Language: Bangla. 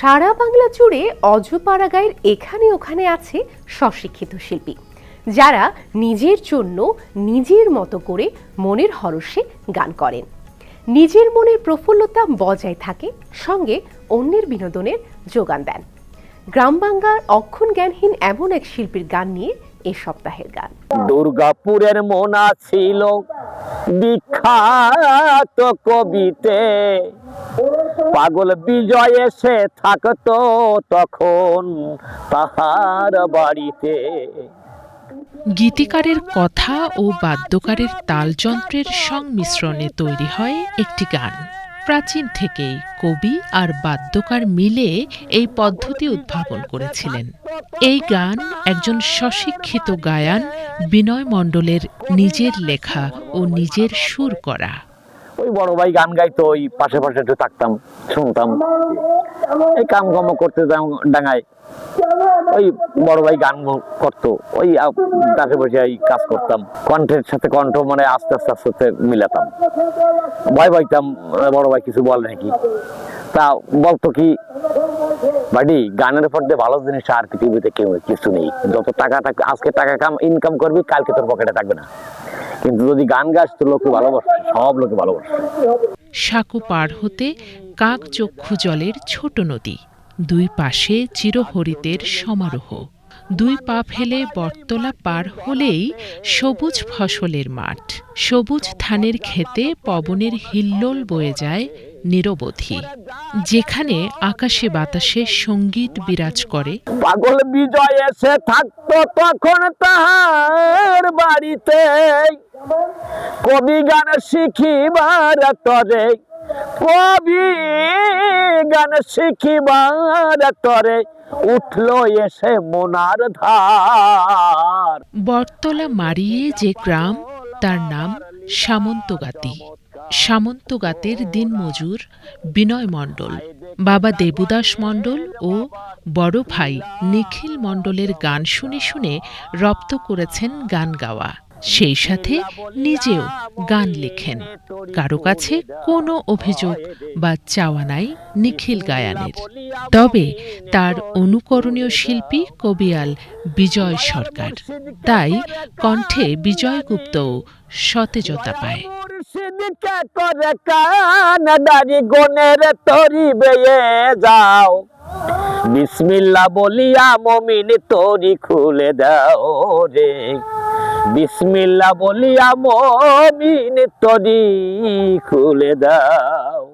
সারা বাংলা জুড়ে অজপাড়া গায়ের এখানে ওখানে আছে স্বশিক্ষিত শিল্পী, যারা নিজের জন্য নিজের মতো করে মনের হরষে গান করেন। নিজের মনের প্রফুল্লতা বজায় থাকে, সঙ্গে অন্যের বিনোদনের যোগান দেন। গ্রাম বাংলার অক্ষণ জ্ঞানহীন এমন এক শিল্পীর গান নিয়ে এ সপ্তাহের গান। দুর্গাপুরের মোনা ছিল বিখ্যাত কবিতে। পাগল বিজয় এসে থাকতো তখন তাহার বাড়িতে। গীতিকারের কথা ও বাদ্যকারের তালযন্ত্রের সংমিশ্রণে তৈরি হয় একটি গান। প্রাচীন থেকেই কবি আর বাদ্যকার মিলে এই পদ্ধতি উদ্ভাবন করেছিলেন। এই গান একজন স্বশিক্ষিত গায়ান বিনয় মণ্ডলের নিজের লেখা ও নিজের সুর করা। ওই বড় ভাই গান গাইতো, ওই পাশে পাশে থাকতাম। শুনতাম। এই কাম কম করতে যাম ডাঙায়। ওই বড় ভাই গান করতো। ওই আ- বসে এই কাজ করতাম। কণ্ঠের সাথে কণ্ঠ মানে আস্তে আস্তে আস্তে আস্তে মিলাতাম। ভয় পাইতাম বড় ভাই কিছু বল নাকি। তা বলতো কি, বাড়ি, গানের উপর দিয়ে ভালো জিনিস আর পৃথিবীতে কেউ কিছু নেই। যত টাকা থাকবে আজকে টাকা কাম ইনকাম করবি, কালকে তোর পকেটে থাকবে না। কিন্তু যদি গান গাছ তো লোকে ভালোবাসে, সব লোকে ভালোবাসে। সাঁকো পার হতে কাক চক্ষু জলের ছোট নদী। দুই পাশে চিরহরিতের সমারোহ। দুই পা ফেলে বটতলা পার হলেই সবুজ ফসলের মাঠ। সবুজ ধানের ক্ষেতে পবনের হিল্লোল বয়ে যায় নিরবধি। যেখানে আকাশে বাতাসে সংগীত বিরাজ করে। পাগল বিজয় এসে থাকতো তখন তাহার বাড়িতে কবি গান শিখিবার তরে কবি গান শিখিবার তরে উঠল এসে মোনার ধার। বটতলা মারিয়ে যে গ্রাম, তার নাম সামন্তগাতি। সামন্তগাতের দিনমজুর বিনয় মণ্ডল, বাবা দেবুদাস মণ্ডল ও বড় ভাই নিখিল মণ্ডলের গান শুনে শুনে রপ্ত করেছেন গান গাওয়া। সেই সাথে নিজেও গান লেখেন। কারও কাছে কোনো অভিযোগ বা চাওয়া নাই নিখিল গায়ানের। তবে তার অনুকরণীয় শিল্পী কবিয়াল বিজয় সরকার। তাই কণ্ঠে বিজয় গুপ্তও সতেজতা পায়। বিসমিল্লা বলিয়া মমিন তরি খুলে দাও রে। বিসমিল্লা বলিয়া মমিন তরি খুলে দাও।